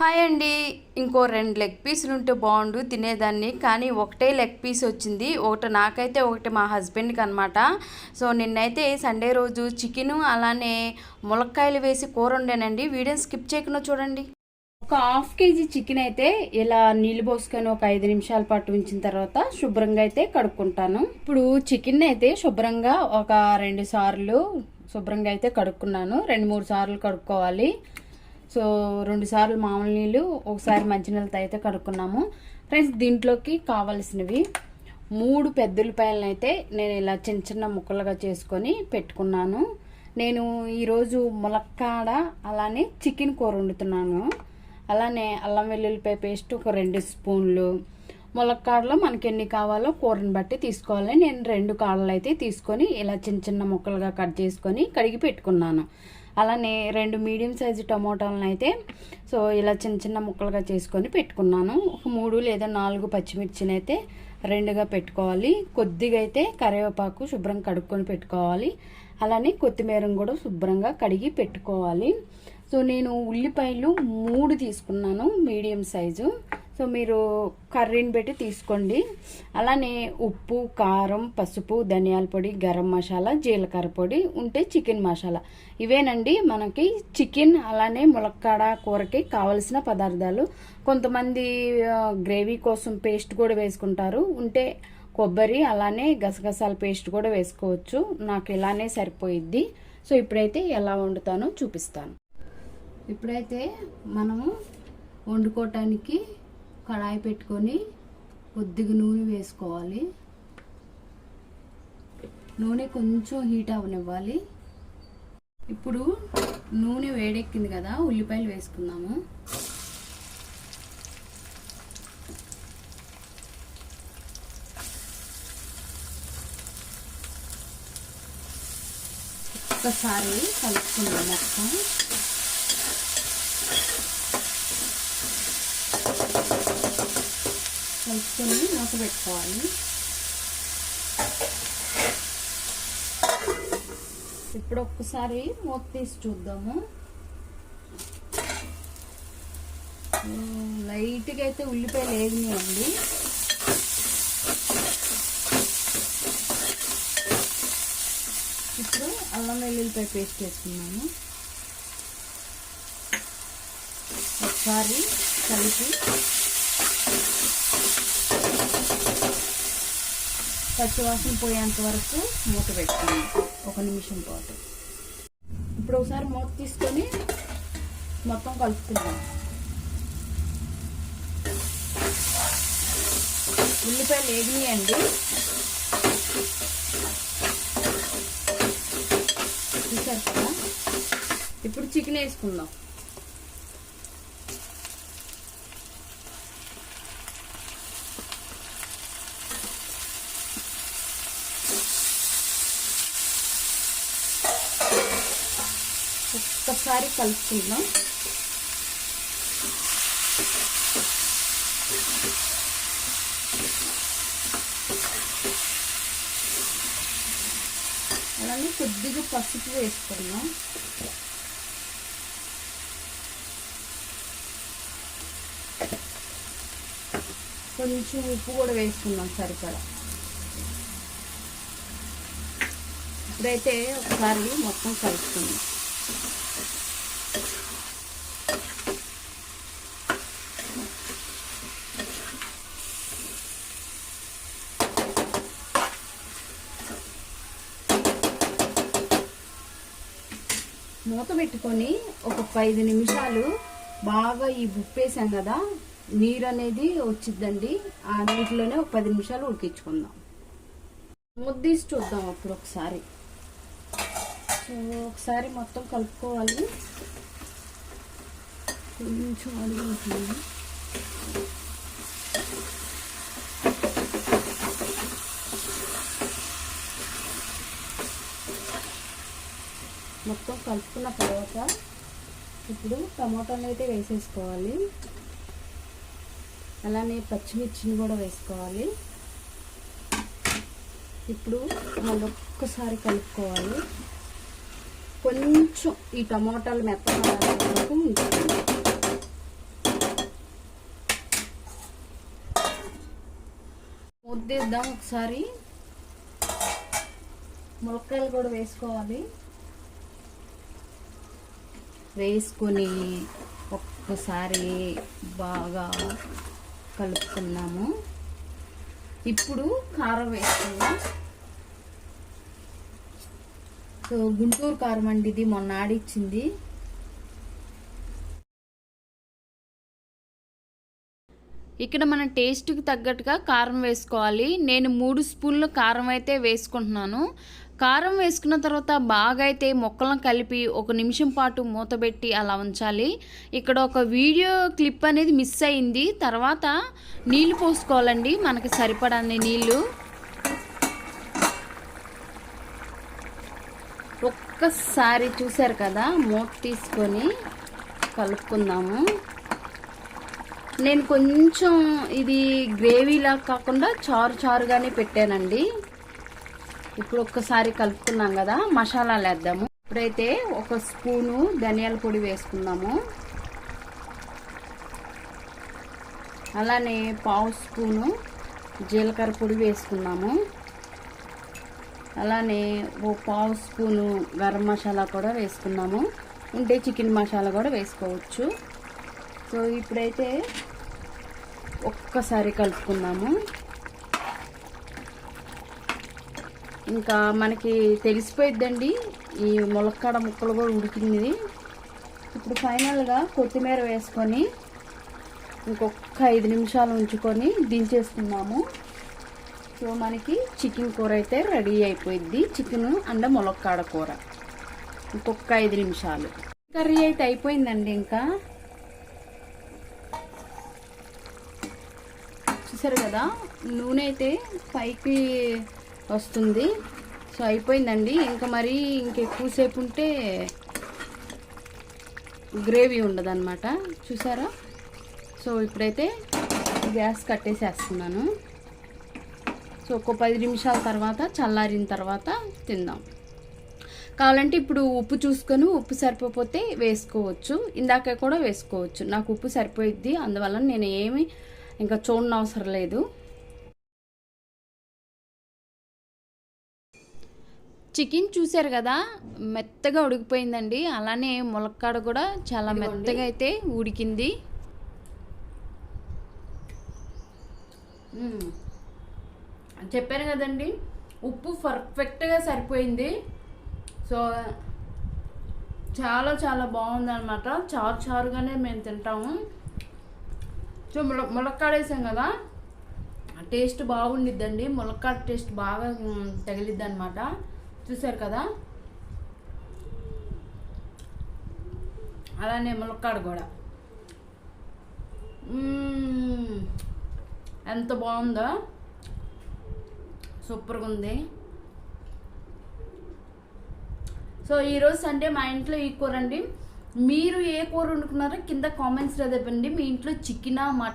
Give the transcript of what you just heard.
Hi అండి. ఇంకో రెండు లెగ్ పీసులు ఉంటే బాగుండు తినేదాన్ని. కానీ ఒకటే లెగ్ పీస్ వచ్చింది. ఒకటి నాకైతే ఒకటి మా హస్బెండ్కి అనమాట సో నిన్నైతే సండే రోజు చికెను అలానే ములక్కాయలు వేసి కూర వండానండి. వీడియోని స్కిప్ చేయకుండా చూడండి. ఒక హాఫ్ కేజీ చికెన్ అయితే ఇలా నీళ్ళు పోసుకొని ఒక ఐదు నిమిషాల పాటు ఉంచిన తర్వాత శుభ్రంగా అయితే కడుక్కుంటాను. ఇప్పుడు చికెన్ అయితే శుభ్రంగా ఒక రెండు సార్లు శుభ్రంగా అయితే కడుక్కున్నాను. రెండు మూడు సార్లు కడుక్కోవాలి. సో రెండుసార్లు మామూలు నీళ్ళు ఒకసారి మంచినీళ్ళతో అయితే కడుక్కున్నాము. ఫ్రెండ్స్ దీంట్లోకి కావలసినవి మూడు పెద్దలపాయలను అయితే నేను ఇలా చిన్న చిన్న ముక్కలుగా చేసుకొని పెట్టుకున్నాను. నేను ఈరోజు ములక్కాడ అలానే చికెన్ కూర వండుతున్నాను. అలానే అల్లం వెల్లుల్లిపాయ పేస్ట్ ఒక రెండు స్పూన్లు. ములక్కాడలో మనకి ఎన్ని కావాలో కూరని బట్టి తీసుకోవాలి. నేను రెండు కాడలు అయితే తీసుకొని ఇలా చిన్న చిన్న ముక్కలుగా కట్ చేసుకొని కడిగి పెట్టుకున్నాను. అలానే రెండు మీడియం సైజు టమోటాలను అయితే సో ఇలా చిన్న చిన్న ముక్కలుగా చేసుకొని పెట్టుకున్నాను. ఒక మూడు లేదా నాలుగు పచ్చిమిర్చిని అయితే రెండుగా పెట్టుకోవాలి. కొద్దిగా అయితే కరివేపాకు శుభ్రం కడుక్కొని పెట్టుకోవాలి. అలానే కొత్తిమీరను కూడా శుభ్రంగా కడిగి పెట్టుకోవాలి. సో నేను ఉల్లిపాయలు మూడు తీసుకున్నాను మీడియం సైజు. సో మీరు కర్రీని పెట్టి తీసుకోండి. అలానే ఉప్పు కారం పసుపు ధనియాల పొడి గరం మసాలా జీలకర్ర పొడి ఉంటే చికెన్ మసాలా. ఇవేనండి మనకి చికెన్ అలానే ములక్కాడ కూరకి కావలసిన పదార్థాలు. కొంతమంది గ్రేవీ కోసం పేస్ట్ కూడా వేసుకుంటారు. ఉంటే కొబ్బరి అలానే గసగసాల పేస్ట్ కూడా వేసుకోవచ్చు. నాకు ఇలానే సరిపోయిద్ది. సో ఇప్పుడైతే ఎలా వండుతానో చూపిస్తాను. ఇప్పుడైతే మనము వండుకోవటానికి కడాయి పెట్టుకొని కొద్దిగా నూనె వేసుకోవాలి. నూనె కొంచెం హీట్ అవనివ్వాలి. ఇప్పుడు నూనె వేడెక్కింది కదా ఉల్లిపాయలు వేసుకుందాము. ఒక్కసారి కలుపుకుందాం మొత్తం. కలుపుకొని మూత పెట్టుకోవాలి. ఇప్పుడు ఒక్కసారి మూత తీసి చూద్దాము. లైట్గా అయితే ఉల్లిపాయలు వేగినాయండి. ఇప్పుడు అల్లం వెల్లుల్లిపాయ పేస్ట్ వేసుకున్నాము ఒకసారి కలిపి పచ్చివాసన పోయేంత వరకు మూత పెట్టుకోండి. ఒక నిమిషం పాటు. ఇప్పుడు ఒకసారి మూత తీసుకొని మొత్తం కలుపుతున్నాం ఉల్లిపాయలు వేగినాయండి చూసారు కదా? ఇప్పుడు చికెన్ వేసుకుందాం ఒక్కసారి కలుపుకుందాం. అలానే కొద్దిగా పసుపు వేసుకున్నాం కొంచెం ఉప్పు కూడా వేసుకుందాం సరిపడా. ఇప్పుడైతే ఒకసారి మొత్తం కలుపుకుందాం. మూత పెట్టుకొని ఒక ఐదు నిమిషాలు బాగా ఈ ఉప్పేసాం కదా నీరు అనేది వచ్చిద్దండి. ఆ నీటిలోనే ఒక పది నిమిషాలు ఉడికించుకుందాం. ముద్దీసి చూద్దాం అప్పుడు ఒకసారి. సో ఒకసారి మొత్తం కలుపుకోవాలి. కొంచెం అడుగుతుంది మొత్తం కలుపుకున్న తర్వాత ఇప్పుడు టమాటాలు అయితే వేసేసుకోవాలి. అలానే పచ్చిమిర్చిని కూడా వేసుకోవాలి. ఇప్పుడు మళ్ళొక్కసారి కలుపుకోవాలి. కొంచెం ఈ టమాటాలు మెత్తకు ఉంచుకోవాలి ముద్దేద్దాం ఒకసారి. ములక్కాయలు కూడా వేసుకోవాలి. వేసుకొని ఒక్కసారి బాగా కలుపుకున్నాము ఇప్పుడు కారం వేసుకుందాం. సో గుంటూరు కారం అండి ఇది మొన్న ఆడిచ్చింది. ఇక్కడ మన టేస్ట్కి తగ్గట్టుగా కారం వేసుకోవాలి. నేను మూడు స్పూన్లు కారం అయితే వేసుకుంటున్నాను. కారం వేసుకున్న తర్వాత బాగా అయితే మొక్కలను కలిపి ఒక నిమిషం పాటు మూతబెట్టి అలా ఉంచాలి. ఇక్కడ ఒక వీడియో క్లిప్ అనేది మిస్ అయింది. తర్వాత నీళ్ళు పోసుకోవాలండి. మనకి సరిపడని నీళ్ళు ఒక్కసారి చూసారు కదా? మూత తీసుకొని కలుపుకుందాము. నేను కొంచెం ఇది గ్రేవీలా కాకుండా చారు చారుగానే పెట్టానండి. ఇప్పుడు ఒక్కసారి కలుపుకున్నాం కదా మసాలాలు వేద్దాము. ఇప్పుడైతే ఒక స్పూను ధనియాల పొడి వేసుకుందాము. అలానే పావు స్పూను జీలకర్ర పొడి వేసుకున్నాము అలానే ఓ పావు స్పూను గరం మసాలా కూడా వేసుకున్నాము ఉంటే చికెన్ మసాలా కూడా వేసుకోవచ్చు. సో ఇప్పుడైతే ఒక్కసారి కలుపుకుందాము. ఇంకా మనకి తెలిసిపోయిద్దండి. ఈ ములక్కాడ ముక్కలు కూడా ఉడికింది. ఇప్పుడు ఫైనల్గా కొత్తిమీర వేసుకొని ఇంకొక ఐదు నిమిషాలు ఉంచుకొని దించేసుకున్నాము సో మనకి చికెన్ కూర అయితే రెడీ అయిపోయింది చికెన్ అండ్ ములక్కాడ కూర. ఇంకొక ఐదు నిమిషాలు. కర్రీ అయితే అయిపోయిందండి ఇంకా. చూసారు కదా నూనె అయితే పైకి వస్తుంది. సో అయిపోయిందండి. ఇంకా మరి ఇంకెక్కువసేపు ఉంటే గ్రేవీ ఉండదన్నమాట. చూసారా? సో ఇప్పుడైతే గ్యాస్ కట్టేసేస్తున్నాను. సో ఒక పది నిమిషాల తర్వాత చల్లారిన తర్వాత తిందాం. కావాలంటే ఇప్పుడు ఉప్పు చూసుకొని ఉప్పు సరిపోతే వేసుకోవచ్చు. ఇందాక కూడా వేసుకోవచ్చు. నాకు ఉప్పు సరిపోయిద్ది. అందువల్ల నేను ఏమి ఇంకా చూడనవసరం లేదు. చికెన్ చూసారు కదా మెత్తగా ఉడికిపోయిందండి. అలానే ములక్కాడ కూడా చాలా మెత్తగా అయితే ఉడికింది. చెప్పాను కదండి ఉప్పు పర్ఫెక్ట్గా సరిపోయింది. సో చాలా చాలా బాగుంది అనమాట చారు చారుగానే మేము తింటాము. సో ముల ములక్కాడ వేసాం కదా టేస్ట్ బాగుండిద్దండి. ములక్కాడ టేస్ట్ బాగా తగిలిద్ది అనమాట చూసారు కదా? అలానే ములక్కాడ కూడా. ఎంత బాగుందో. సూపర్గా ఉంది. సో ఈరోజు సండే మా ఇంట్లో ఈ కూర అండి. మీరు ఏ కూర వండుకున్నారో కింద కామెంట్స్లో చెప్పండి. మీ ఇంట్లో చికెనా మటన్